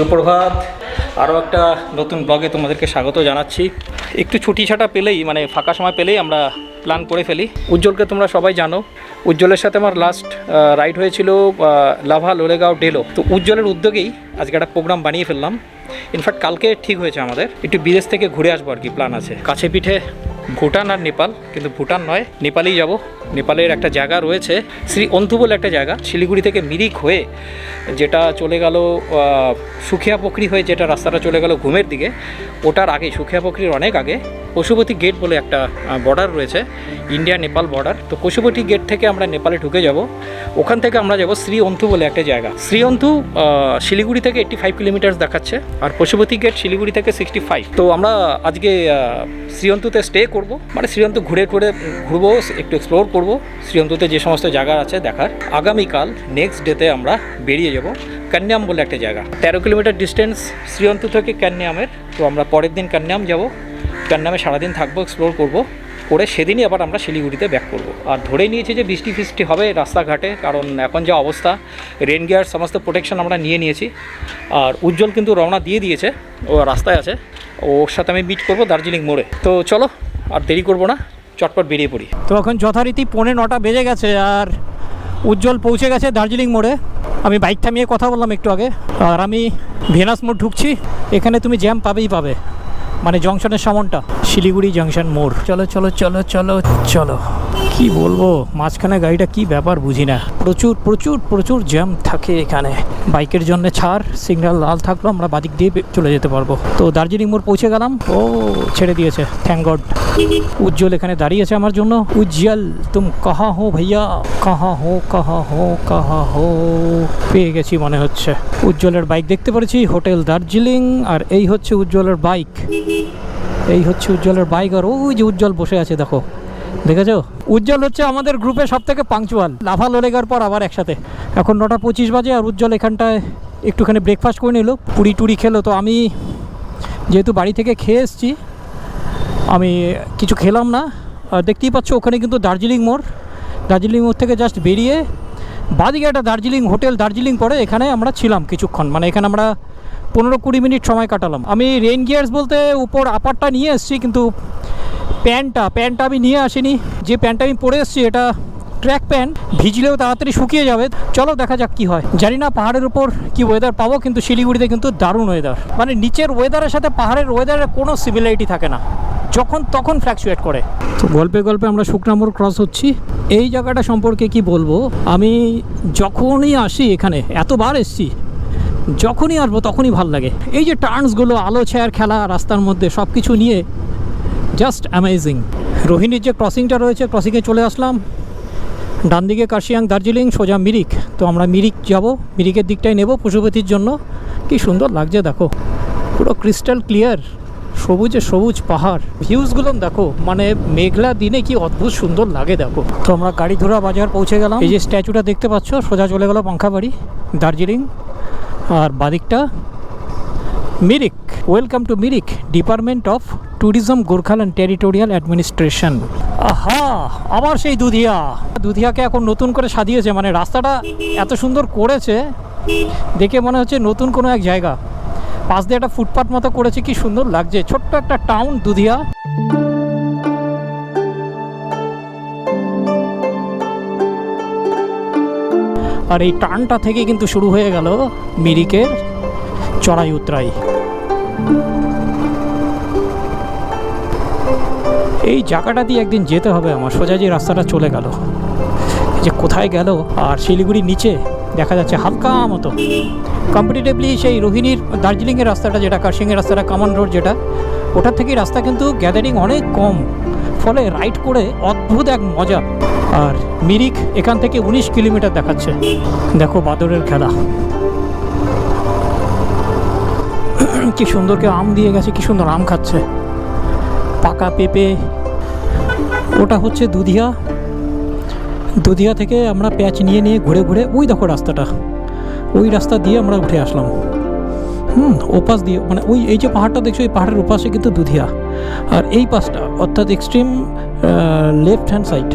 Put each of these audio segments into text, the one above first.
সুপ্রভাত। আরও একটা নতুন ব্লগে তোমাদেরকে স্বাগত জানাচ্ছি। একটু ছুটি ছাটা পেলেই মানে ফাঁকা সময় পেলেই আমরা প্ল্যান করে ফেলি। উজ্জ্বলকে তোমরা সবাই জানো। উজ্জ্বলের সাথে আমার লাস্ট রাইড হয়েছিল লাভা লোলেগাঁও ডেলো। তো উজ্জ্বলের উদ্যোগেই আজকে একটা প্রোগ্রাম বানিয়ে ফেললাম। ইনফ্যাক্ট কালকে ঠিক হয়েছে আমাদের। একটু বিদেশ থেকে ঘুরে আসব আর কি প্ল্যান আছে। কাছে পিঠে ভুটান আর নেপাল কিন্তু ভুটান নয় নেপালেই যাব। নেপালের একটা জায়গা রয়েছে শ্রী অন্ধু বলে একটা জায়গা শিলিগুড়ি থেকে মিরিক হয়ে যেটা চলে গেল সুখিয়া পুকুরি হয়ে যেটা রাস্তাটা চলে গেল ঘুমের দিকে ওটার আগে সুখিয়া পুকুরির অনেক আগে পশুপতি গেট বলে একটা বর্ডার রয়েছে ইন্ডিয়া নেপাল বর্ডার তো পশুপতি গেট থেকে আমরা নেপালে ঢুকে যাব। ওখান থেকে আমরা যাব শ্রী অন্ধু বলে একটা জায়গা। শ্রী অন্ধু শিলিগুড়ি থেকে এইট্টি ফাইভ কিলোমিটার্স দেখাচ্ছে আর পশুপতি গেট শিলিগুড়ি থেকে সিক্সটি ফাইভ তো আমরা আজকে আহ, শ্রীঅন্তুতে স্টে করব। মানে শ্রীঅন্তু ঘুরে ঘুরে ঘুরবো, একটু এক্সপ্লোর করব। শ্রীঅন্তুতে যে সমস্ত জায়গা আছে দেখার, আগামীকাল নেক্সট ডেতে আমরা বেরিয়ে যাব কান্যাম বলে একটা জায়গা। তেরো কিলোমিটার ডিস্টেন্স শ্রীঅন্তু থেকে কান্যামের। তো আমরা পরের দিন কান্যাম যাব। কান্যামে সারাদিন থাকব এক্সপ্লোর করব। করে সেদিনই আবার আমরা শিলিগুড়িতে ব্যাক করব। আর ধরে নিয়েছি যে বৃষ্টি ফিষ্টি হবে রাস্তাঘাটে, কারণ এখন যা অবস্থা রেন গিয়ার সমস্ত প্রোটেকশন আমরা নিয়ে নিয়েছি। আর উজ্জ্বল কিন্তু রওনা দিয়ে দিয়েছে, ও রাস্তায় আছে। ওর সাথে আমি মিট করব দার্জিলিং মোড়ে। তো চলো আর দেরি করব না চটপট বেরিয়ে পড়ি। তো এখন যথারীতি পৌনে নটা বেজে গেছে আর উজ্জ্বল পৌঁছে গেছে দার্জিলিং মোড়ে। আমি বাইক থামিয়ে কথা বললাম একটু আগে। আর আমি ভেনাস মোড় ঢুকছি এখানে তুমি জ্যাম পাবেই পাবে। মানে জংশনের সামনটা শিলিগুড়ি জংশন মোড়। চলো চলো চলো চলো চলো। কি বলব? মাঝখানে গাড়িটা কি ব্যাপার বুঝি না। প্রচুর প্রচুর প্রচুর জ্যাম থাকে এখানে। বাইকের জন্য ছাড়, সিগন্যাল লাল থাকল, আমরা বাদিক দিয়ে চলে যেতে পারব। তো দার্জিলিং মোড় পৌঁছে গেলাম। ও, ছেড়ে দিয়েছে। থ্যাংক গড উজ্জ্বল এখানে দাঁড়িয়েছে আমার জন্য। উজ্জ্বল, তুম কাহা হো ভাইয়া? কাহা হো কাহা হো কাহা হো? পেয়ে গেছি মনে হচ্ছে। উজ্জ্বলের বাইক দেখতে পাচ্ছি হোটেল দার্জিলিং, আর এই হচ্ছে উজ্জ্বলের বাইক। এই হচ্ছে উজ্জ্বলের বাইক, আর ওই যে উজ্জ্বল বসে আছে, দেখো। দেখেছ? উজ্জ্বল হচ্ছে আমাদের গ্রুপে সব থেকে পাংচুয়াল লাভা লোলেগার পর আবার একসাথে। এখন নটা পঁচিশ বাজে আর উজ্জ্বল এখানটায় একটুখানি ব্রেকফাস্ট করে নিল। পুরি টুরি খেলো। তো আমি যেহেতু বাড়ি থেকে খেয়ে এসেছি, আমি কিছু খেলাম না। আর দেখতেই পাচ্ছ ওখানে কিন্তু দার্জিলিং মোড়। দার্জিলিং মোড় থেকে জাস্ট বেরিয়ে বাদিকে একটা দার্জিলিং হোটেল, দার্জিলিং পরে এখানে আমরা ছিলাম কিছুক্ষণ। মানে এখানে আমরা পনেরো কুড়ি মিনিট সময় কাটালাম। আমি রেইন গিয়ার্স বলতে উপর আপারটা নিয়ে এসেছি, কিন্তু প্যান্টটা প্যান্টটা আমি নিয়ে আসিনি। যে প্যান্টটা আমি পরে এসেছি, এটা ট্র্যাক প্যান্ট। ভিজলেও তাড়াতাড়ি শুকিয়ে যাবে। চলো দেখা যাক কি হয়। জানি না পাহাড়ের উপর কি ওয়েদার পাবো, কিন্তু শিলিগুড়িতে কিন্তু দারুণ ওয়েদার মানে নিচের ওয়েদারের সাথে পাহাড়ের ওয়েদারের কোনো সিমিলারিটি থাকে না। যখন তখন ফ্ল্যাকচুয়েট করে। তো গল্পে গল্পে আমরা শুকনামোড় ক্রস হচ্ছি। এই জায়গাটা সম্পর্কে কি বলব? আমি যখনই আসি এখানে, এতবার এসছি, যখনই আসব তখনই ভালো লাগে। এই যে টার্নসগুলো আলো, ছায়ার খেলা, রাস্তার মধ্যে সব কিছু নিয়ে জাস্ট অ্যামেজিং রোহিণীর যে ক্রসিংটা রয়েছে ক্রসিংয়ে চলে আসলাম। ডান দিকে কার্শিয়াং দার্জিলিং, সোজা মিরিক। তো আমরা মিরিক যাব, মিরিকের দিকটাই নেব পশুপতির জন্য। কি সুন্দর লাগছে, দেখো। পুরো ক্রিস্টাল ক্লিয়ার সবুজে সবুজ পাহাড়। ভিউজগুলো দেখো মানে মেঘলা দিনে কি অদ্ভুত সুন্দর লাগে, দেখো। তো আমরা গাড়ি ধরা বাজার পৌঁছে গেলাম। এই যে স্ট্যাচুটা দেখতে পাচ্ছ, সোজা চলে গেল পাংখাবাড়ি, দার্জিলিং। আর বাদিকটা Mirik welcome to Mirik department of tourism Gorkhaland territorial administration আহা আবার সেই দুধিয়া। দুধিয়াকে এখন নতুন করে সাজিয়েছে মানে রাস্তাটা এত সুন্দর করেছে, দেখে মনে হচ্ছে নতুন কোনো এক জায়গা। পাশ দিয়ে একটা ফুটপাথ মতো করেছে, কি সুন্দর লাগছে। ছোট্ট একটা টাউন দুধিয়া। আর এই টানটা থেকে কিন্তু শুরু হয়ে গেল মিরিকের চড়াই উতরাই। এই জায়গাটা দিয়ে একদিন যেতে হবে আমার, সোজা যে রাস্তাটা চলে গেল। যে কোথায় গেল আর শিলিগুড়ির নিচে, দেখা যাচ্ছে হালকা মতো। কম্পিটিটিভলি সেই রোহিণীর দার্জিলিংয়ের রাস্তাটা যেটা, কার্শিংয়ের রাস্তাটা কামান রোড যেটা, ওটার থেকে রাস্তা কিন্তু গ্যাদারিং অনেক কম। ফলে রাইড করে অদ্ভুত এক মজা। আর মিরিক এখান থেকে উনিশ কিলোমিটার দেখাচ্ছে। দেখো বাদরের খেলা। কি সুন্দর কেউ আম দিয়ে গেছে, কি সুন্দর আম খাচ্ছে। পাকা পেঁপে, ওটা হচ্ছে দুধিয়া। দুধিয়া থেকে আমরা প্যাচ নিয়ে নিয়ে ঘুরে ঘুরে, ওই দেখো রাস্তাটা। ওই রাস্তা দিয়ে আমরা উঠে আসলাম। হুম, ওপাশ দিয়ে মানে ওই, এই যে পাহাড়টা দেখছ, এই পাহাড়ের ওপাশে কিন্তু দুধিয়া। আর এই পাশটা, অর্থাৎ extreme left hand side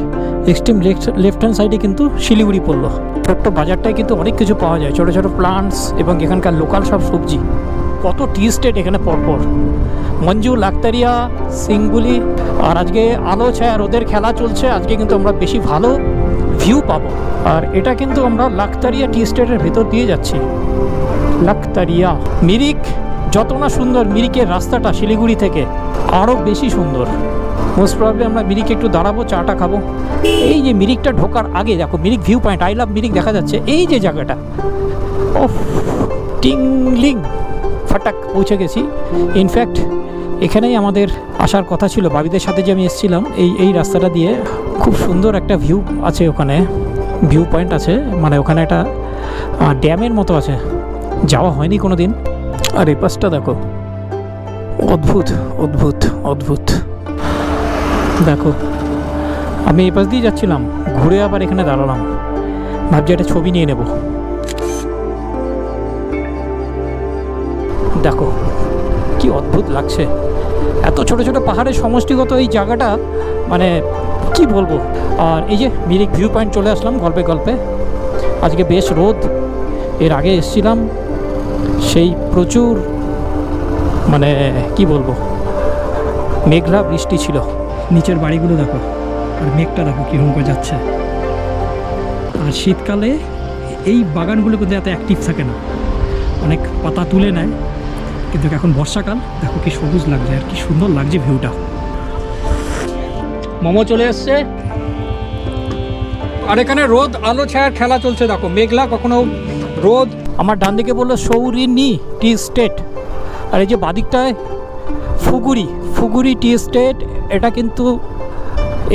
extreme left left hand সাইডে কিন্তু শিলিগুড়ি পড়ল। ছোট্ট বাজারটায় কিন্তু অনেক কিছু পাওয়া যায়, ছোটো ছোটো প্লান্টস এবং এখানকার লোকাল সব সবজি। কত টি স্টেট এখানে পরপর। মঞ্জু, লাক্তারিয়া সিংগুলি আর আজকে আলো ছায়া, রোদের খেলা চলছে, আজকে কিন্তু আমরা বেশি ভালো ভিউ পাবো। আর এটা কিন্তু আমরা লাক্তারিয়া টি স্টেটের ভেতর দিয়ে যাচ্ছি। লাক্তারিয়া, মিরিক, যত না সুন্দর, মিরিকের রাস্তাটা শিলিগুড়ি থেকে আরও বেশি সুন্দর। মোস্ট প্রবলি আমরা মিরিকে একটু দাঁড়াবো, চাটা খাব। এই যে মিরিকটা ঢোকার আগে, দেখো, Mirik view point I love Mirik দেখা যাচ্ছে। এই যে জায়গাটা ওফ টিংলিং। ফাটাক পৌঁছে গেছি। ইনফ্যাক্ট এখানেই আমাদের আসার কথা ছিল। বাবিদের সাথে যে আমি এসেছিলাম, এই এই রাস্তাটা দিয়ে খুব সুন্দর একটা ভিউ আছে ওখানে। ভিউ পয়েন্ট আছে মানে ওখানে একটা ড্যামের মতো আছে। যাওয়া হয়নি কোনো দিন আর এই পাশটা দেখো। অদ্ভুত অদ্ভুত অদ্ভুত। দেখো, আমি এই পাশ দিয়ে যাচ্ছিলাম। ঘুরে আবার এখানে দাঁড়ালাম। ভাবছি একটা ছবি নিয়ে নেব। দেখো কি অদ্ভুত লাগছে। এত ছোট ছোট পাহাড়ের সমষ্টিগত এই জায়গাটা মানে কি বলব? আর এই যে মিরিক ভিউ পয়েন্ট চলে আসলাম গল্পে গল্পে। আজকে বেশ রোদ। এর আগে এসছিলাম। সেই প্রচুর মানে কি বলব? মেঘলা বৃষ্টি ছিল। নিচের বাড়িগুলো দেখো। আর মেঘটা দেখো কীরকম করে যাচ্ছে। আর শীতকালে এই বাগানগুলো কিন্তু এত অ্যাক্টিভ থাকে না। অনেক পাতা তুলে নেয়। কিন্তু এখন বর্ষাকাল, দেখো কি সবুজ লাগছে আর কি সুন্দর লাগছে ভিউটা। মোমো চলে এসছে। আর এখানে রোদ, আলো, ছায়ার খেলা চলছে, দেখো, মেঘলা, কখনো রোদ। আমার ডান দিকে বলল সৌরিনি টি স্টেট। আর এই যে বাদিকটায় ফুগুরি ফুগুরি টি স্টেট, এটা কিন্তু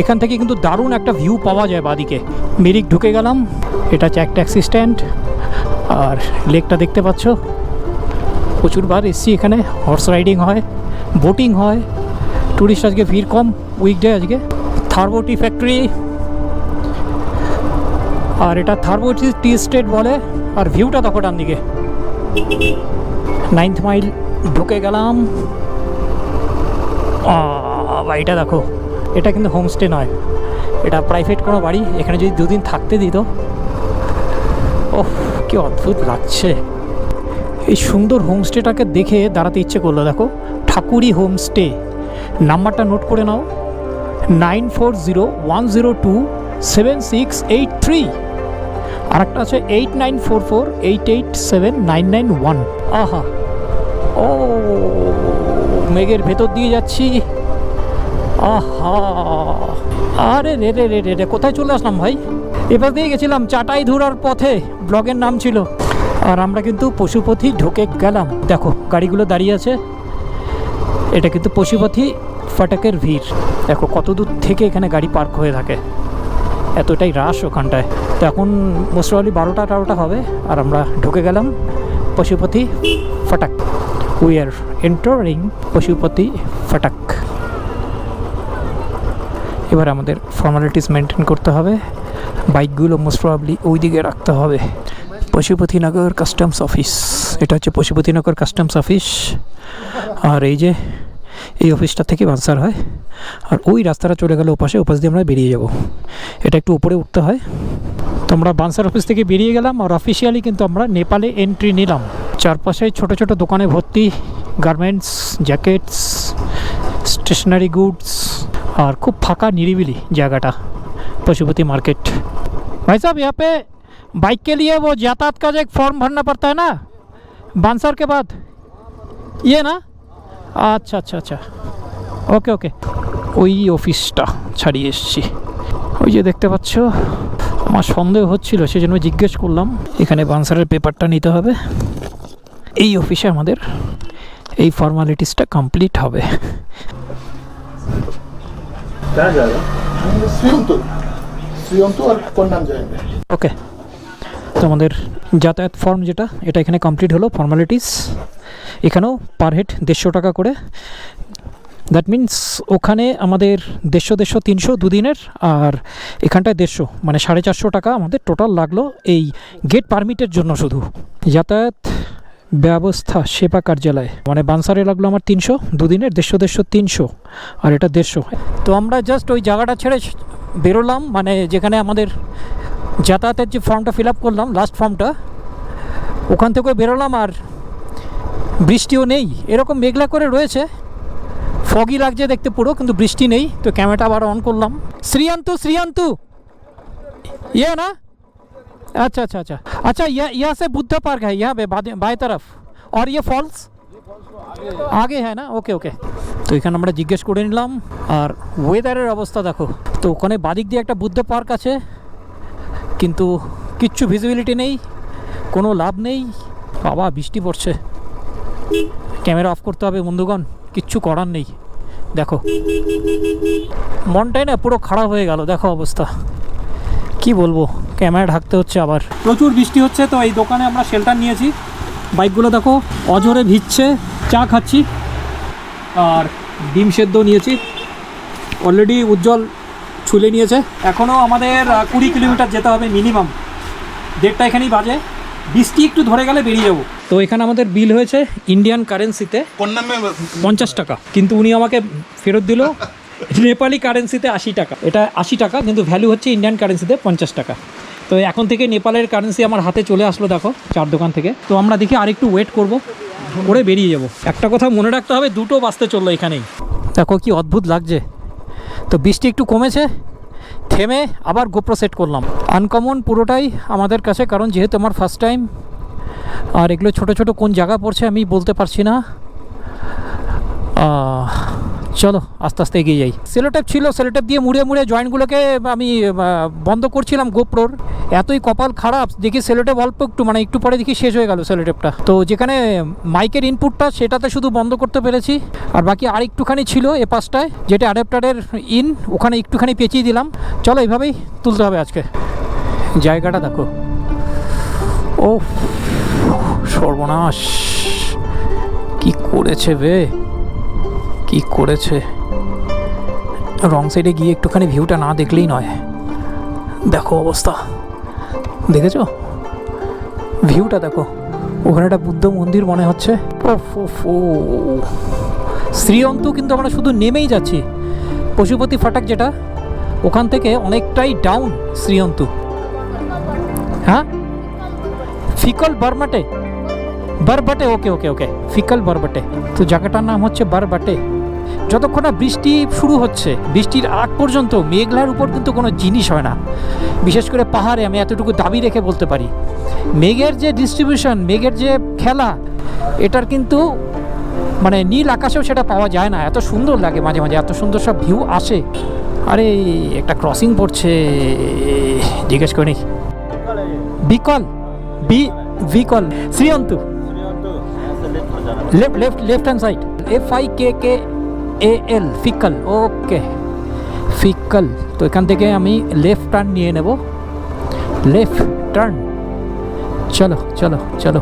এখান থেকে কিন্তু দারুণ একটা ভিউ পাওয়া যায় বাদিকে। মিরিক ঢুকে গেলাম, এটা হচ্ছে একটা ট্যাক্সি স্ট্যান্ড। আর লেকটা দেখতে পাচ্ছ? প্রচুরবার এসছি এখানে। হর্স রাইডিং হয় বোটিং হয়। ট্যুরিস্ট আজকে ভিড় কম উইকডে আজকে। থার্বোটি ফ্যাক্টরি আর এটা থার্বোটি টি স্টেট বলে, আর ভিউটা দেখো ডান দিকে। নাইন্থ মাইল ঢুকে গেলাম। বাড়িটা দেখো, এটা কিন্তু হোমস্টে নয়। এটা প্রাইভেট কোনো বাড়ি, এখানে যদি দুদিন থাকতে দিত। ওহ কি অদ্ভুত লাগছে। এই সুন্দর হোমস্টেটাকে দেখে দাঁড়াতে ইচ্ছে করল, দেখো। ঠাকুরি হোমস্টে। নাম্বারটা নোট করে নাও। Nine four zero one zero two seven six eight three. আর একটা আছে eight nine four four eight eight seven nine nine one. আহা। ও, মেঘের ভেতর দিয়ে যাচ্ছি। আহা। আরে রে রে রে রে রে, কোথায় চলে আসলাম ভাই? এবার দিয়ে গেছিলাম চাটাই ধুরার পথে। ব্লগের নাম ছিল। আর আমরা কিন্তু পশুপথি ঢুকে গেলাম। দেখো, গাড়িগুলো দাঁড়িয়ে আছে। এটা কিন্তু পশুপথি ফাটাকের ভিড়। দেখো, কত দূর থেকে এখানে গাড়ি পার্ক হয়ে থাকে। এতটাই রাশ ওখানটায়। তো এখন মোস্টলি বারোটা তেরোটা হবে আর আমরা ঢুকে গেলাম Pashupati Phatak. We are entering Pashupati Phatak. এবার আমাদের ফর্মালিটিস মেনটেন করতে হবে। বাইকগুলো মোস্ট প্রবলি ওই দিকে রাখতে হবে। পশুপতিনগর কাস্টমস অফিস এটা হচ্ছে পশুপতিনগর কাস্টমস অফিস আর এই যে, এই অফিসটা থেকে বানসার হয়। আর ওই রাস্তাটা চলে গেলে ওপাশে, ওপাশ দিয়ে আমরা বেরিয়ে যাব। এটা একটু উপরে উঠতে হয়। তো আমরা বানসার অফিস থেকে বেরিয়ে গেলাম আর অফিসিয়ালি কিন্তু আমরা নেপালে এন্ট্রি নিলাম। চারপাশে ছোট ছোট দোকানে ভর্তি গার্মেন্টস জ্যাকেটস স্টেশনারি গুডস আর খুব ফাঁকা নিরিবিলি জায়গাটা, পশুপতি মার্কেট ভাই সাহেব, ইয়াপে बाइक के लिए वो यातायात का जो एक फॉर्म भरना पड़ता है ना बांसर के बाद ये ना আচ্ছা আচ্ছা আচ্ছা ওকে ওকে ওই অফিসটা ছাড়িয়ে এসছি ওই যে দেখতে পাচ্ছ আমার সন্দেহ হচ্ছিল সেজন্য জিজ্ঞেস করলাম এখানে বানসারের পেপারটা নিতে হবে এই অফিসে আমাদের এই ফর্মালিটিসটা কমপ্লিট হবে कहाँ जाएगा श्रीयंतु श्रीयंतु और कोन्नाम जाएंगे ওকে তো আমাদের যাতায়াত ফর্ম যেটা, এটা এখানে কমপ্লিট হলো ফর্মালিটিস এখানেও পার হেড দেড়শো টাকা করে। দ্যাট মিন্স ওখানে আমাদের দেড়শো দেড়শো তিনশো দুদিনের, আর এখানটায় দেড়শো মানে সাড়ে চারশো টাকা আমাদের টোটাল লাগল এই গেট পারমিটের জন্য শুধু। যাতায়াত ব্যবস্থা সেবা কার্যালয় মানে বানসারে লাগল আমার তিনশো, দুদিনের দেড়শো দেড়শো তিনশো, আর এটা দেড়শো। তো আমরা জাস্ট ওই জায়গাটা ছেড়ে বেরোলাম মানে যেখানে আমাদের যাতায়াতের যে ফর্মটা ফিল আপ করলাম লাস্ট ফর্মটা ওখান থেকে বেরোলাম আর বৃষ্টিও নেই এরকম মেঘলা করে রয়েছে ফগি লাগছে দেখতে পুরো কিন্তু বৃষ্টি নেই তো ক্যামেরাটা আবার অন করলাম শ্রিয়ান্তু শ্রিয়ান্তু ये ना अच्छा अच्छा अच्छा अच्छा यह यहाँ से बुद्ध पार्क है यहाँ पे बाएं बाएं तरफ और ये फॉल्स আগে হ্যাঁ না ওকে ওকে তো এখানে আমরা জিজ্ঞেস করে নিলাম আর ওয়েদারের অবস্থা দেখো তো ওখানে বাদিক দিয়ে একটা বুদ্ধ পার্ক আছে কিন্তু কিচ্ছু ভিজিবিলিটি নেই, কোনো লাভ নেই। বাবা, বৃষ্টি পড়ছে। ক্যামেরা অফ করতে হবে বন্ধুগণ, কিচ্ছু করার নেই। দেখো। মনটাই না পুরো খারাপ হয়ে গেল, দেখো অবস্থা। কি বলব, ক্যামেরা ঢাকতে হচ্ছে আবার। প্রচুর বৃষ্টি হচ্ছে, তো এই দোকানে আমরা শেল্টার নিয়েছি। বাইকগুলো দেখো অজরে ভিজছে, চা খাচ্ছি। আর ডিম সেদ্ধ নিয়েছি। অলরেডি উজ্জ্বল ছুলে নিয়েছে। এখনও আমাদের কুড়ি কিলোমিটার যেতে হবে মিনিমাম। দেড়টা এখানেই বাজে। বৃষ্টি একটু ধরে গেলে বেরিয়ে যাব। তো এখানে আমাদের বিল হয়েছে ইন্ডিয়ান কারেন্সিতে পঞ্চাশ টাকা। কিন্তু উনি আমাকে ফেরত দিল নেপালি কারেন্সিতে আশি টাকা। এটা আশি টাকা, কিন্তু ভ্যালু হচ্ছে ইন্ডিয়ান কারেন্সিতে পঞ্চাশ টাকা। তো এখন থেকে নেপালের কারেন্সি আমার হাতে চলে আসলো, দেখো, চার দোকান থেকে। তো আমরা দেখি আরেকটু ওয়েট করব, করে বেরিয়ে যাব। একটা কথা মনে রাখতে হবে, দুটো বাজতে চলল এখানেই। দেখো কি অদ্ভুত লাগছে। তো বৃষ্টি একটু কমেছে, থেমে আবার গোপ্রো সেট করলাম। আনকমন পুরোটাই আমাদের কাছে, কারণ যেহেতু আমার ফার্স্ট টাইম আর এগুলো ছোট ছোট কোন জায়গা পড়ছে আমি বলতে পারছি না। চলো, আস্তে আস্তে এগিয়ে যাই। সেলোটেপ ছিল সেলোটেপ দিয়ে মুড়ে মুড়ে জয়েন্টগুলোকে আমি বন্ধ করছিলাম গোপ্রোর এতই কপাল খারাপ, দেখি সেলোটেপ অল্প একটু মানে একটু পরে দেখি শেষ হয়ে গেল সেলোটেপটা তো যেখানে মাইকের ইনপুটটা সেটাতে শুধু বন্ধ করতে পেরেছি। আর বাকি আর একটুখানি ছিল এ পাশটায়, যেটা অ্যাডাপ্টারের ইন ওখানে একটুখানি পেঁচিয়ে দিলাম। চলো, এইভাবেই তুলতে হবে আজকে। জায়গাটা দেখো। ও সর্বনাশ। কি করেছে বে? কি করেছে? রং সাইডে গিয়ে একটুখানি ভিউটা না দেখলেই নয়। দেখো অবস্থা। দেখেছ? ভিউটা দেখো। ওখানে একটা বুদ্ধ মন্দির মনে হচ্ছে। ও। শ্রীঅন্তু কিন্তু আমরা শুধু নেমেই যাচ্ছি। পশুপতি ফাটাক যেটা, ওখান থেকে অনেকটাই ডাউন শ্রীঅন্তু হ্যাঁ? ফিকল বারমাটে বারবাটে, ওকে ওকে ওকে। ফিকল বারবাটে। তো জায়গাটার নাম হচ্ছে বারবাটে। যতক্ষণ না বৃষ্টি শুরু হচ্ছে বৃষ্টির আগ পর্যন্ত মেঘলার উপর কিন্তু কোনো জিনিস হয় না। বিশেষ করে পাহাড়ে আমি এতটুকু দাবি রেখে বলতে পারি। মেঘের যে ডিস্ট্রিবিউশন মেঘের যে খেলা এটার কিন্তু মানে নীল আকাশেও সেটা পাওয়া যায় না। এত সুন্দর লাগে মাঝে মাঝে এত সুন্দর সব ভিউ আসে। আরে একটা ক্রসিং পড়ছে জিজ্ঞেস করি বিকল বি বিকল শ্রীয়ন্তু। Left left left hand side F I K K A L Fikkal okay Fikkal তো এখান থেকে আমি লেফট টার্ন নিয়ে নেব। লেফট টার্ন চলো চলো চলো।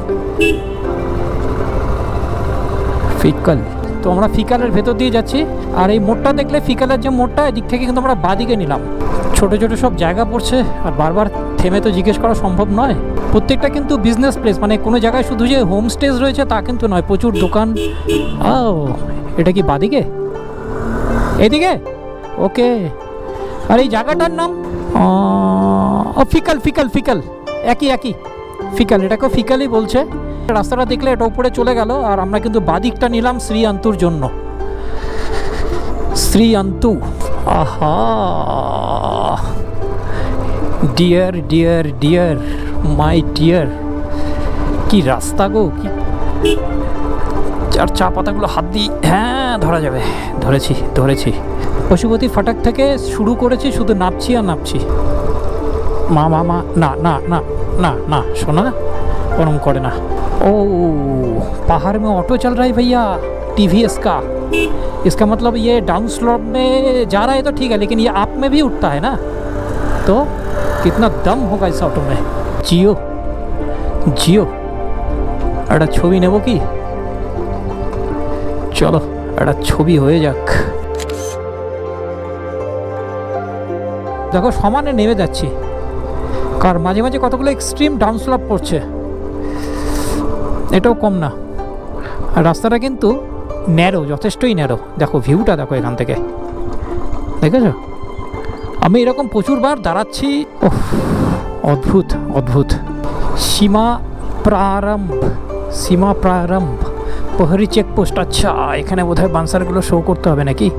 ফিকল তো আমরা ফিকালের ভেতর দিয়ে যাচ্ছি। আর এই মোড়টা দেখলে ফিকালের যে মোড়টা, এদিক থেকে কিন্তু আমরা বাদিকে নিলাম। ছোট ছোট সব জায়গা পড়ছে, আর বারবার থেমে তো জিজ্ঞেস করা সম্ভব নয়। প্রত্যেকটা কিন্তু বিজনেস প্লেস মানে কোনো জায়গায় শুধু যে হোমস্টেজ রয়েছে তা কিন্তু নয়, প্রচুর দোকান। ও এটা কি বাদিকে? এদিকে? ওকে। আর, এই জায়গাটার নাম? ও, ফিকাল ফিকাল ফিকাল। একই একই। ফিকাল এটাকেও ফিকালই বলছে। রাস্তাটা দেখলে এটা উপরে চলে গেল, আর আমরা কিন্তু বাদিকটা নিলাম শ্রী আন্তুর জন্য। শ্রী আন্তু আহা। Dear dear dear, my dear. কি রাস্তা গো, কি আর চা পাতাগুলো হাত দিয়ে হ্যাঁ? ধরা যাবে ধরেছি ধরেছি পশুপতি ফাটাক থেকে শুরু করেছি শুধু নাপছি আর নাপছি মা মা মা না না না না না শোনা ওরম করে না ओ पहाड़ में ऑटो चल रहा है भैया टीवीएस का इसका मतलब ये डाउन स्लॉप में जा रहा है तो ठीक है लेकिन ये आप में भी उठता है ना तो कितना दम होगा इस ऑटो में जियो जियो একটা ছবি নেব কি চলো একটা ছবি হয়ে যাক। দেখো, সমানে নেমে যাচ্ছি। কার, মাঝে মাঝে কতগুলো এক্সট্রিম ডাউন স্লপ পড়ছে। এটাও কম না। আর রাস্তাটা কিন্তু ন্যারো যথেষ্টই ন্যারো দেখো ভিউটা দেখো এখান থেকে। দেখেছ? আমি এরকম প্রচুরবার দাঁড়াচ্ছি ওহ অদ্ভুত অদ্ভুত। সীমা প্রারম্ভ সীমা প্রারম্ভ। প্রহরী চেকপোস্ট আচ্ছা এখানে বোধহয় বান্সারগুলো শো করতে হবে নাকি?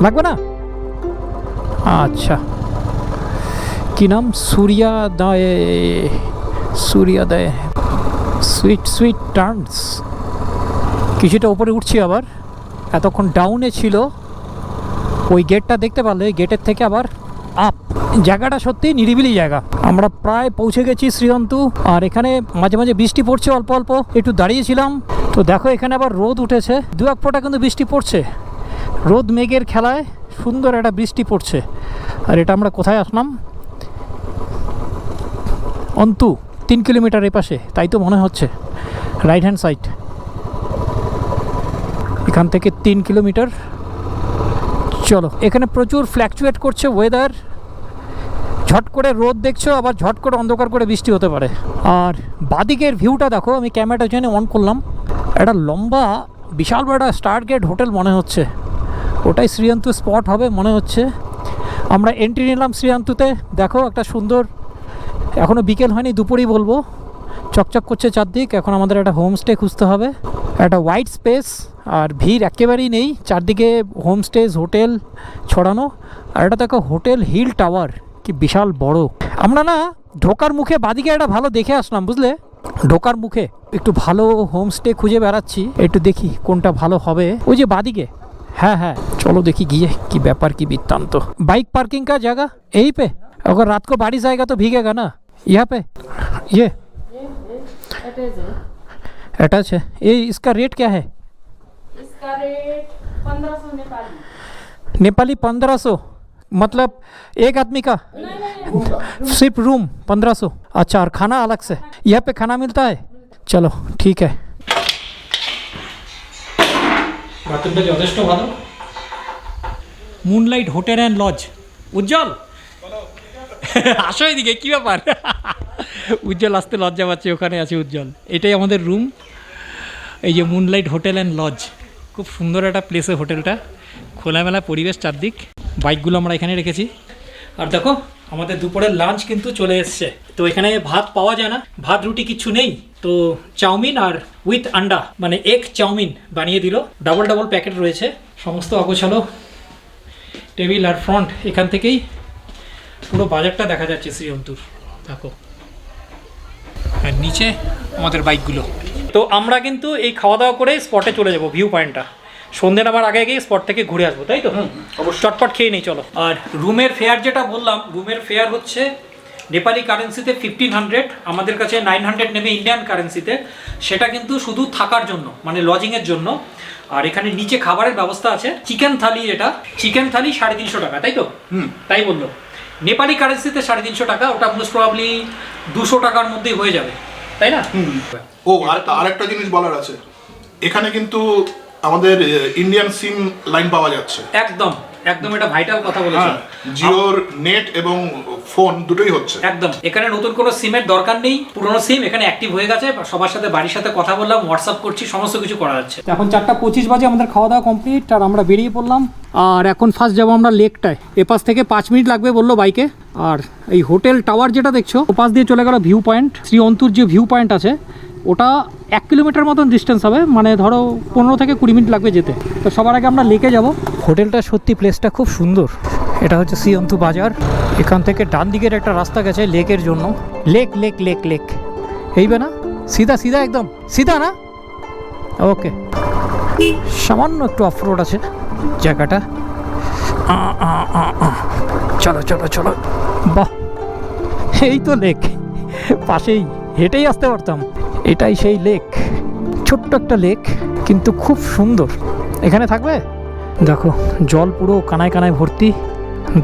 লাগবে না? আচ্ছা। কি নাম? সূর্যাদয় সূর্যোদয় সুইট সুইট টার্নস কিছুটা উপরে উঠছি আবার। এতক্ষণ ডাউনে ছিল। ওই গেটটা দেখতে পারলে গেটের থেকে আবার আপ জায়গাটা সত্যি নিরিবিলি জায়গা। আমরা প্রায় পৌঁছে গেছি শ্রীয়ন্তু আর এখানে মাঝে মাঝে বৃষ্টি পড়ছে অল্প অল্প। একটু দাঁড়িয়েছিলাম। তো দেখো, এখানে আবার রোদ উঠেছে। দু এক ফোঁটা কিন্তু বৃষ্টি পড়ছে। রোদ মেঘের খেলায় সুন্দর একটা বৃষ্টি পড়ছে। আর এটা আমরা কোথায় আসলাম? অন্তু, তিন কিলোমিটার এপাশে, তাই তো মনে হচ্ছে। রাইট হ্যান্ড সাইড এখান থেকে তিন কিলোমিটার। চলো, এখানে প্রচুর ফ্ল্যাকচুয়েট করছে ওয়েদার ঝট করে রোদ দেখছ, আবার ঝট করে অন্ধকার করে বৃষ্টি হতে পারে। আর বাদিকের ভিউটা দেখো, আমি ক্যামেরাটা জন্য অন করলাম। একটা লম্বা, বিশাল বড় একটা স্টার গেট হোটেল মনে হচ্ছে। ওটাই শ্রীয়ন্তু স্পট হবে মনে হচ্ছে। আমরা এন্ট্রি নিলাম শ্রীয়ন্তুতে। দেখো, একটা সুন্দর এখনও বিকেল হয়নি, দুপুরেই বলব। চকচক করছে চারদিক, এখন আমাদের একটা হোমস্টে খুঁজতে হবে। একটা হোয়াইট স্পেস আর ভিড় একেবারেই নেই। চারদিকে হোমস্টেজ হোটেল ছড়ানো। আর এটা দেখো হোটেল হিল টাওয়ার কি বিশাল বড়। আমরা না ঢোকার মুখে বাদিকে একটা ভালো দেখে আসলাম, বুঝলে? ঢোকার মুখে একটু ভালো হোমস্টে খুঁজে বেড়াচ্ছি একটু দেখি কোনটা ভালো হবে ওই যে বাদিকে হ্যাঁ হ্যাঁ চলো দেখি গিয়ে কি ব্যাপার কি বৃত্তান্ত बाइक पार्किंग का जगह यहीं पे अगर रात को बारिश आएगा तो भीगेगा ना यहाँ पे ये अटैच है अटैच है ये इसका रेट क्या है इसका रेट पंद्रह सौ नेपाली नेपाली पंद्रह सौ मतलब एक आदमी का सिर्फ रूम पंद्रह सौ अच्छा और खाना अलग से यहाँ पे खाना मिलता है चलो ठीक है বাথরুমটা যথেষ্ট ভালো Moonlight Hotel and Lodge Ujjwal আসো এদিকে কী ব্যাপার উজ্জ্বল আসতে লজ্জা পাচ্ছে ওখানে আছে উজ্জ্বল এটাই আমাদের রুম এই যে মুনলাইট হোটেল অ্যান্ড লজ খুব সুন্দর একটা প্লেসে হোটেলটা খোলামেলা পরিবেশ চারদিক বাইকগুলো আমরা এখানে রেখেছি আর দেখো আমাদের দুপুরের লাঞ্চ কিন্তু চলে এসছে। তো এখানে ভাত পাওয়া যায় না, ভাত, রুটি কিছু নেই। তো চাউমিন আর উইথ আন্ডা মানে এগ চাউমিন বানিয়ে দিল। ডাবল ডাবল প্যাকেট রয়েছে, সমস্ত অগোছালো টেবিল আর ফ্রন্ট এখান থেকেই পুরো বাজারটা দেখা যাচ্ছে শ্রীঅন্তুর দেখো। আর নিচে আমাদের বাইকগুলো তো আমরা কিন্তু এই খাওয়া দাওয়া করে স্পটে চলে যাব ভিউ পয়েন্টটা সন্ধ্যে নামার আগে গিয়ে স্পট থেকে ঘুরে আসব তাই তো? অবশ্যই। চটপট খেয়ে নেই চলো। আর রুমের ফেয়ার যেটা বললাম রুমের ফেয়ার হচ্ছে নেপালি কারেন্সিতে ফিফটিন হান্ড্রেড আমাদের কাছে নাইন হান্ড্রেড নেবে ইন্ডিয়ান কারেন্সিতে সেটা কিন্তু শুধু থাকার জন্য মানে লজিংয়ের জন্য। আর এখানে নিচে খাবারের ব্যবস্থা আছে চিকেন থালি এটা চিকেন থালি সাড়ে তিনশো টাকা তাই তো? হুম। তাই বলল। নেপালি কারেন্সিতে সাড়ে তিনশো টাকা ওটা মোস্ট প্রবাবলি দুশো টাকার মধ্যেই হয়ে যাবে তাই না? ও আর আরেকটা জিনিস বলার আছে। এখানে কিন্তু আমাদের ইন্ডিয়ান সিম লাইন পাওয়া যাচ্ছে। একদম একদম এটা ভাইটাল কথা বলেছ হ্যাঁ জিওর নেট এবং ফোন দুটোই হচ্ছে। একদম এখানে নতুন কোনো সিমের দরকার নেই। পুরনো সিম এখানে অ্যাক্টিভ হয়ে গেছে সবার সাথে বাড়ির সাথে কথা বললাম হোয়াটসঅ্যাপ করছি সমস্ত কিছু করা যাচ্ছে। এখন চারটা পঁচিশ বাজে আমাদের খাওয়া দাওয়া কমপ্লিট আর আমরা বেরিয়ে পড়লাম। আর এখন ফার্স্ট যাব আমরা লেকটায় এপাশ থেকে পাঁচ মিনিট লাগবে বলল বাইকে আর এই হোটেল টাওয়ার যেটা দেখছ ওপাশ দিয়ে চলে গেল ভিউ পয়েন্ট শ্রী অন্তুর যে ভিউ পয়েন্ট আছে ওটা এক কিলোমিটার মতন ডিস্টেন্স হবে মানে ধরো পনেরো থেকে কুড়ি মিনিট লাগবে যেতে। তো সবার আগে আমরা লেকে যাব। হোটেলটা সত্যি প্লেসটা খুব সুন্দর। এটা হচ্ছে সিয়ন্তু বাজার। এখান থেকে ডান দিকের একটা রাস্তা গেছে লেকের জন্য। লেক লেক লেক লেক এইবে না? সিধা সিধা একদম। সিধা না? ওকে। সামান্য একটু অফ রোড আছে জায়গাটা। চলো চলো চলো। বাহ। এই তো লেক পাশেই হেঁটেই আসতে পারতাম। এটাই সেই লেক। ছোট্ট একটা লেক কিন্তু খুব সুন্দর। এখানে থাকবে? দেখো জল পুরো কানায় কানায় ভর্তি।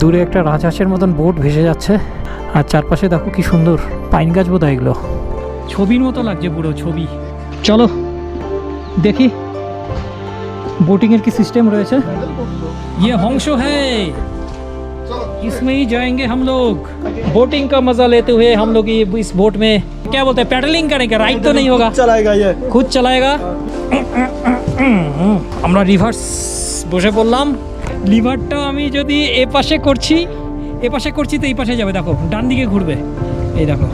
দূরে একটা রাজহাঁসের মতন বোট ভেসে যাচ্ছে। আর চারপাশে দেখো কি সুন্দর পাইন গাছ বোধ এগুলো। ছবির মতো লাগছে পুরো ছবি। চলো দেখি। বোটিংয়ের কি সিস্টেম রয়েছে? ইয়ে হংস হ্যাঁ इसमें ही जाएंगे हम लोग बोटिंग का मजा लेते हुए हम लोग ये इस बोट में क्या बोलते हैं पैडलिंग करेंगे राइड तो नहीं होगा चलाएगा ये খুদ চালায়েগা আমরা রিভার্স বসে পড়লাম লিভারটা আমি যদি এ পাশে করছি এ পাশে করছি তো এই পাশে যাবে দেখো ডান দিকে ঘুরবে এই দেখো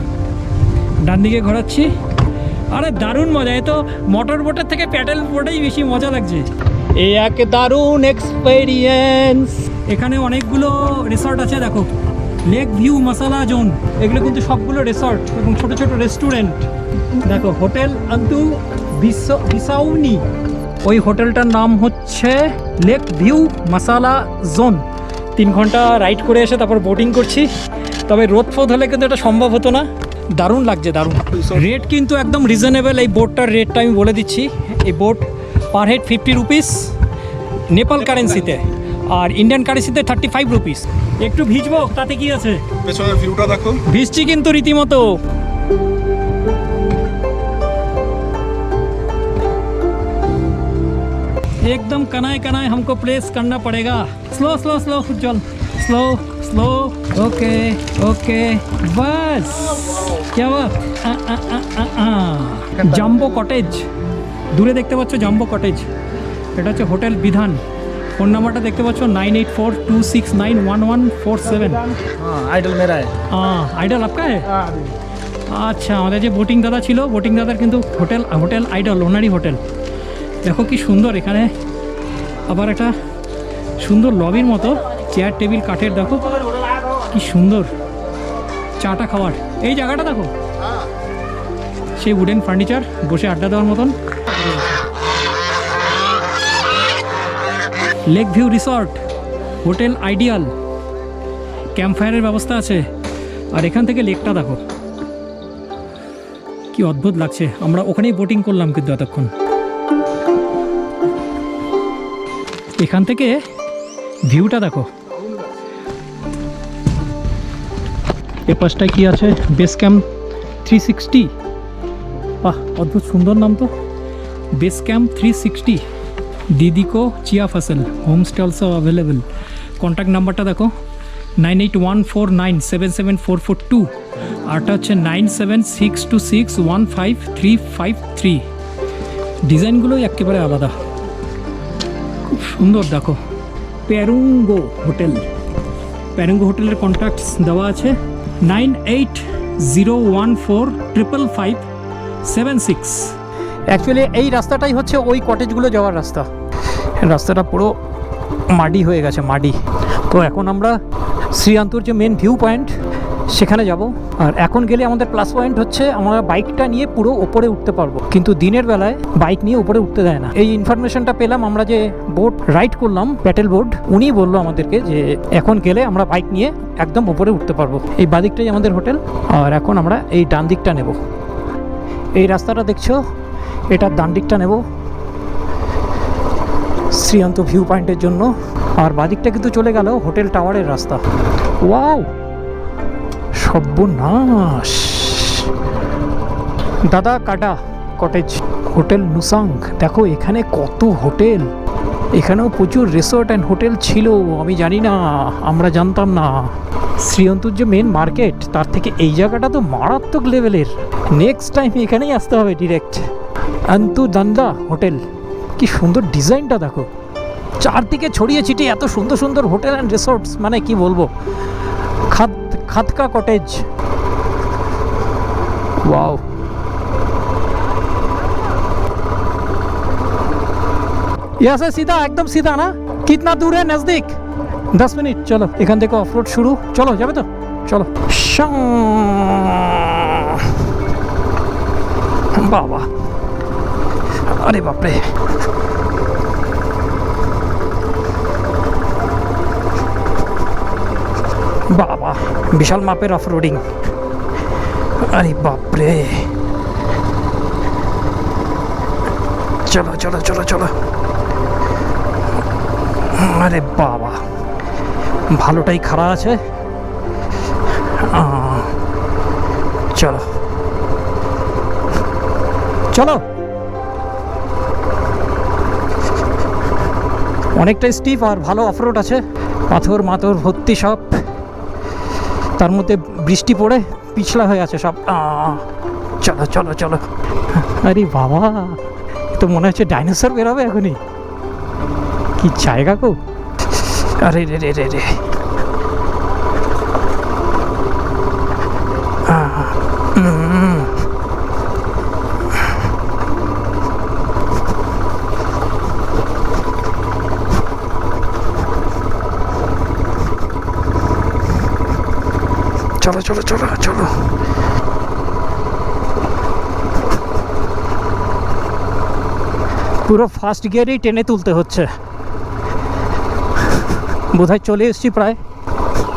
ডান দিকে ঘোরাচ্ছি আরে দারুণ মজা এ তো মোটর বোটের থেকে প্যাডেল বোটেই বেশি মজা লাগছে এই এক দারুণ এক্সপেরিয়েন্স এখানে অনেকগুলো রিসর্ট আছে, দেখো। লেক ভিউ মশালা জোন এগুলো কিন্তু সবগুলো রিসর্ট এবং ছোট ছোট রেস্টুরেন্ট দেখো হোটেল আন্তু বিস- বিসাউনি। ওই হোটেলটার নাম হচ্ছে লেক ভিউ মশালা জোন তিন ঘণ্টা রাইড করে এসে তারপর বোটিং করছি। তবে রোদ ফোদ হলে কিন্তু এটা সম্ভব হতো না। দারুণ লাগছে, দারুণ। রেট কিন্তু একদম রিজনেবল এই বোটটার রেটটা আমি বলে দিচ্ছি। এই boat per head fifty rupees Nepal কারেন্সিতে আর ইন্ডিয়ান কারেন্সিতে থার্টি ফাইভ রুপিস একটু ভিজবো তাতে কি আছে পেছনের ভিউটা দেখো ভিজছি কিন্তু রীতিমতো एकदम कनाए कनाए हमको प्लेस करना पड़ेगा slow slow slow Ujjwal slow slow okay okay बस क्या बात জাম্বো কটেজ দূরে দেখতে পাচ্ছ জাম্বো কটেজ এটা হচ্ছে হোটেল বিধান ফোন নাম্বারটা দেখতে পাচ্ছ nine eight four two six nine one one four seven Idol मेरा है हाँ आइडल आपका है আচ্ছা আমাদের যে বোটিং দাদা ছিল বোটিং দাদার কিন্তু হোটেল হোটেল আইডল ওনারই হোটেল দেখো কি সুন্দর এখানে আবার একটা সুন্দর লবির মতো চেয়ার টেবিল কাঠের দেখো কি সুন্দর চাটা খাওয়ার এই জায়গাটা দেখো সেই উডেন ফার্নিচার বসে আড্ডা দেওয়ার মতন Lake view resort, hotel ideal camp ফায়ারের ব্যবস্থা আছে, আর এখান থেকে লেকটা দেখো। কি অদ্ভুত লাগছে, আমরা ওখানেই বোটিং করলাম কিন্তু এতক্ষণ। এখান থেকে ভিউটা দেখো। এ পাশটায় কি আছে? বেস ক্যাম্প থ্রি সিক্সটি বাহ, অদ্ভুত সুন্দর নাম তো। বেস ক্যাম্প থ্রি সিক্সটি দিদি কো চিয়া ফসল হোমস্টে অলসো অ্যাভেলেবেল কন্ট্যাক্ট নাম্বারটা দেখো nine eight one four nine seven seven four four two আরটা হচ্ছে nine seven six two six one five three five three ডিজাইনগুলোই একেবারে আলাদা খুব সুন্দর দেখো প্যারুঙ্গো হোটেল প্যারুঙ্গো হোটেলের কন্ট্যাক্টস দেওয়া আছে nine eight zero one four triple five seven six actually এই রাস্তাটাই হচ্ছে ওই কটেজগুলো যাওয়ার রাস্তা। রাস্তাটা পুরো মাডি হয়ে গেছে মাডি তো এখন আমরা শ্রীয়ান্তুর যে মেন ভিউ পয়েন্ট সেখানে যাব। আর এখন গেলে আমাদের প্লাস পয়েন্ট হচ্ছে আমরা বাইকটা নিয়ে পুরো ওপরে উঠতে পারব। কিন্তু দিনের বেলায় বাইক নিয়ে উপরে উঠতে দেয় না। এই ইনফরমেশনটা পেলাম, আমরা যে বোট রাইড করলাম প্যাটেল বোর্ড উনি বলল আমাদেরকে যে এখন গেলে আমরা বাইক নিয়ে একদম উপরে উঠতে পারব। এই বাদিকটাই আমাদের হোটেল আর এখন আমরা এই ডান দিকটা নেব। এই রাস্তাটা দেখছ? এটার ডান দিকটা নেব। শ্রীয়ন্ত ভিউ পয়েন্টের জন্য। আর বাদিকটা কিন্তু চলে গেল হোটেল টাওয়ারের রাস্তা। ওয়াও! সর্বনাশ! দাদা কাটা কটেজ, হোটেল নুসাং দেখো, এখানে কত হোটেল। এখানেও প্রচুর রিসোর্ট অ্যান্ড হোটেল ছিল, আমি জানি না, আমরা জানতাম না। শ্রীয়ন্তুর যে মেন মার্কেট তার থেকে এই জায়গাটা তো মারাত্মক লেভেলের নেক্সট টাইম এখানেই আসতে হবে ডিরেক্ট অন্তু দান্দা হোটেল কি সুন্দর ডিজাইনটা দেখো চারদিকে ছড়িয়ে ছিটিয়ে এত সুন্দর সুন্দর হোটেল অ্যান্ড রিসোর্টস মানে কি বলবো খাদ খাদকা কটেজ वाओ यहाँ से सीधा एकदम सीधा ना कितना दूर है नजदीक दस मिनट चलो এখান থেকে অফ রোড শুরু চলো যাবে তো চলো শাঁ। বাবা আরে বাপরে। বাবা, বিশাল মাপের অফ রোডিং আরে বাপরে। চলো চলো চলো চলো। আরে বাবা, ভালোটাই খারাপ আছে। চলো। চলো। অনেকটা স্টিফ আর ভালো অফরোড আছে। পাথর মাথর ভর্তি সব। তার মধ্যে বৃষ্টি পড়ে, পিছলা হয়ে আছে সব। চলো চলো চলো। আরে বাবা, তো মনে হচ্ছে ডাইনোসর বেরোবে এখনই। কি জায়গা গো। আরে রে রে রে রে। চলো চলো চলো। পুরো ফার্স্ট গিয়ারেই টেনে তুলতে হচ্ছে। বোধহয় চলে এসছি প্রায়।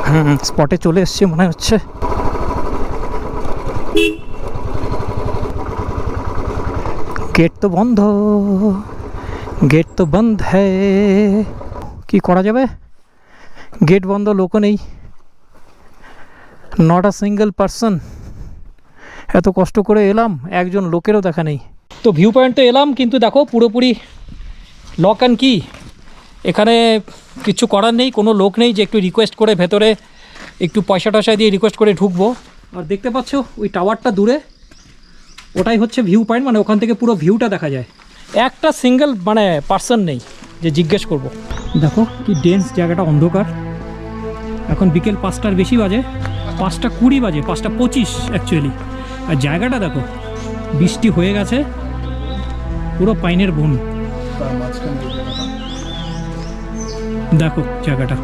হুম স্পটে চলে এসছি মনে হচ্ছে। গেট তো বন্ধ। গেট তো বন্ধ। হ্যায় কি করা যাবে? গেট বন্ধ, লোকও নেই। নট আ সিঙ্গেল পারসন এত কষ্ট করে এলাম, একজন লোকেরও দেখা নেই। তো ভিউ পয়েন্ট এলাম, কিন্তু দেখো পুরোপুরি লক অ্যান্ড কি এখানে কিছু করার নেই, কোনো লোক নেই যে একটু রিকোয়েস্ট করে ভেতরে, একটু পয়সা টয়সা দিয়ে রিকোয়েস্ট করে ঢুকবো। আর দেখতে পাচ্ছ, ওই টাওয়ারটা দূরে, ওটাই হচ্ছে ভিউ পয়েন্ট মানে ওখান থেকে পুরো ভিউটা দেখা যায়। একটা সিঙ্গেল মানে পার্সন নেই, যে জিজ্ঞেস করব। দেখো কি ডেন্স জায়গাটা অন্ধকার। এখন বিকেল পাঁচটার বেশি বাজে, পাঁচটা কুড়ি বাজে, পাঁচটা পঁচিশ অ্যাকচুয়ালি আর জায়গাটা দেখো, বৃষ্টি হয়ে গেছে, পুরো পাইনের বন। দেখো জায়গাটা,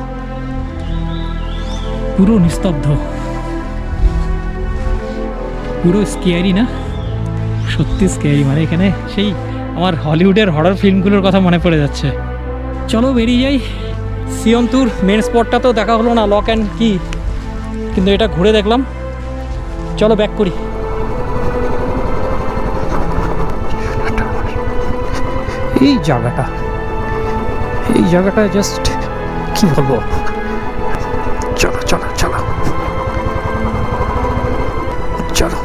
পুরো নিস্তব্ধ। পুরো স্কেয়ারি না? সত্যি স্কেয়ারি মানে এখানে সেই আমার হলিউডের হরর ফিল্মগুলোর কথা মনে পড়ে যাচ্ছে। চলো বেরিয়ে যাই। সিয়ন্তুর মেন স্পটটা তো দেখা হলো না লক অ্যান্ড কি কিন্তু এটা ঘুরে দেখলাম। চলো ব্যাক করি। এই জায়গাটা এই জায়গাটা জাস্ট কি বলব? চলো চলো চলো। চলো।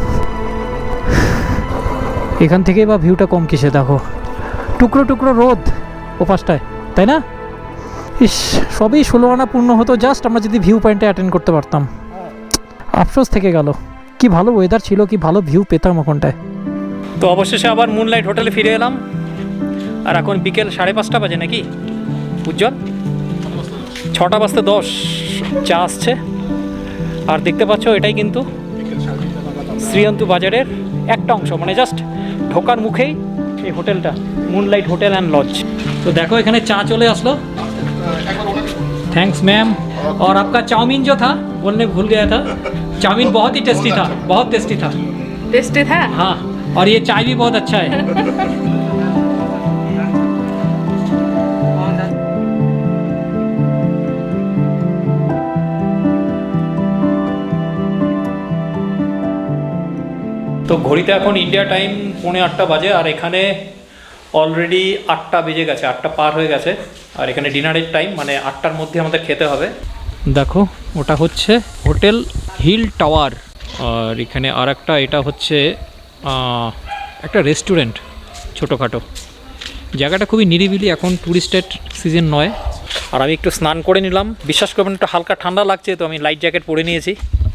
এখান থেকে বা ভিউটা কম কিসে, দেখো। টুকরো টুকরো রোদ ও পাশটায় তাই না? ইস, সবই ষোলো আনা পূর্ণ হতো জাস্ট আমরা যদি ভিউ পয়েন্টে অ্যাটেন্ড করতে পারতাম। আফসোস থেকে গেল। কি ভালো ওয়েদার ছিল, কি ভালো ভিউ পেতাম ওখানটায়। তো অবশেষে আবার মুনলাইট হোটেলে ফিরে এলাম। আর এখন বিকেল সাড়ে পাঁচটা বাজে নাকি? উজ্জ্বল? ছটা বাজতে দশ, চা আসছে। আর দেখতে পাচ্ছ, এটাই কিন্তু শ্রীয়ন্তু বাজারের একটা অংশ। মানে জাস্ট ঢোকার মুখেই এই হোটেলটা মুনলাইট হোটেল অ্যান্ড লজ তো দেখো, এখানে চা চলে আসলো। थैंक्स मैम और आपका चाउमीन जो था बोलने भूल गया था चाउमीन बहुत ही टेस्टी था बहुत टेस्टी था टेस्टी था हाँ और ये चाय भी बहुत अच्छा है তো ঘড়িতে এখন ইন্ডিয়া টাইম পৌনে আটটা বাজে আর এখানে অলরেডি আটটা বেজে গেছে আটটা পার হয়ে গেছে। আর এখানে ডিনারের টাইম মানে আটটার মধ্যে আমাদের খেতে হবে। দেখো ওটা হচ্ছে হোটেল হিল টাওয়ার। আর এখানে আর একটা এটা হচ্ছে একটা রেস্টুরেন্ট ছোটোখাটো। জায়গাটা খুবই নিরিবিলি এখন ট্যুরিস্টের সিজন নয়। আর আমি একটু স্নান করে নিলাম। বিশ্বাস করবেন একটু হালকা ঠান্ডা লাগছে তো আমি লাইট জ্যাকেট পরে নিয়েছি।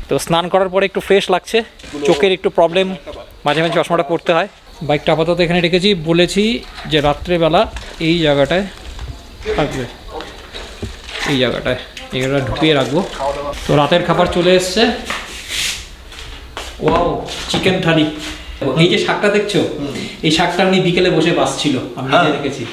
তো স্নান করার পরে একটু ফ্রেশ লাগছে। চোখের একটু প্রবলেম মাঝে মাঝে চশমাটা পড়তে হয়। বাইকটা আপাতত এখানে রেখেছি। বলেছি যে রাত্রেবেলা এই জায়গাটায় থাকবে। এই জায়গাটায়। এগুলো ঢুকিয়ে রাখব। তো রাতের খাবার চলে এসছে। Wow chicken thali. এই যে শাকটা দেখছ? এই শাকটা আমি বিকেলে বসে বাসছিল আমি নিজে হ্যাঁ। দেখেছি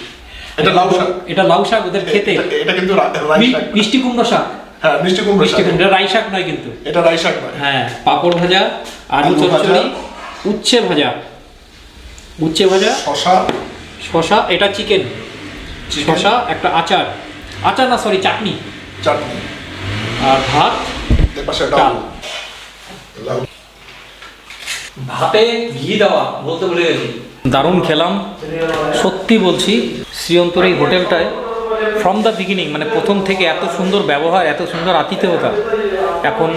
এটা লাউ শাক। এটা লাউ শাক ওদের খেতে। এটা- কিন্তু রা- রাই শাক। মিষ্টি কুমড়ো শাক। হ্যাঁ মিষ্টি কুমড়ো মিষ্টি শাক। কুমড়ো। রাই শাক নয় কিন্তু। এটা রাই শাক নয়। হ্যাঁ পাঁপড় ভাজা আলু। চচ্চড়ি উচ্ছে ভাজা। উচ্ছে ভাজা শশা শশা এটা চিকেন। শশা একটা আচার। আচার না সরি চাটনি। চাটনি। আর ভাত ডাল। ভাতে ঘি দেওয়া বলতে ভুলে গেছি। দারুণ খেলাম। সত্যি বলছি শ্রীয়ন্তর এই হোটেলটায় ফ্রম দ্য বিগিনিং মানে প্রথম থেকে এত সুন্দর ব্যবহার এত সুন্দর আতিথেয়তা। এখন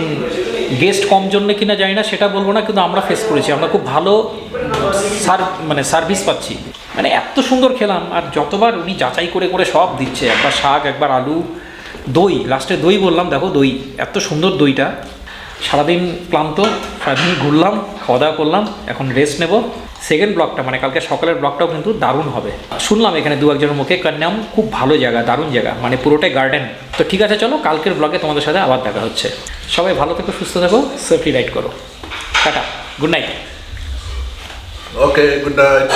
গেস্ট কম জন্য কিনা জানি না সেটা বলব না কিন্তু আমরা ফেস করেছি। আমরা খুব ভালো মানে সার্ভিস পাচ্ছি। মানে এত সুন্দর খেলাম, আর যতবার উনি যাচাই করে করে সব দিচ্ছে, একবার শাক, একবার আলু, দই লাস্টে দই বললাম, দেখো দই, এত সুন্দর দইটা। সারাদিন ক্লান্ত, সারাদিন ঘুরলাম খাওয়া দাওয়া করলাম, এখন রেস্ট নেব। সেকেন্ড ব্লকটা মানে কালকে সকালের ব্লকটাও কিন্তু দারুণ হবে। শুনলাম এখানে দু একজনের মুখে, কন্যাম, খুব ভালো জায়গা, দারুণ জায়গা মানে পুরোটাই গার্ডেন তো ঠিক আছে, চলো, কালকের ব্লগে তোমাদের সাথে আবার দেখা হচ্ছে। সবাই ভালো থেকো, সুস্থ থাকো সেফটি রাইড করো। Ta-ta good night okay good night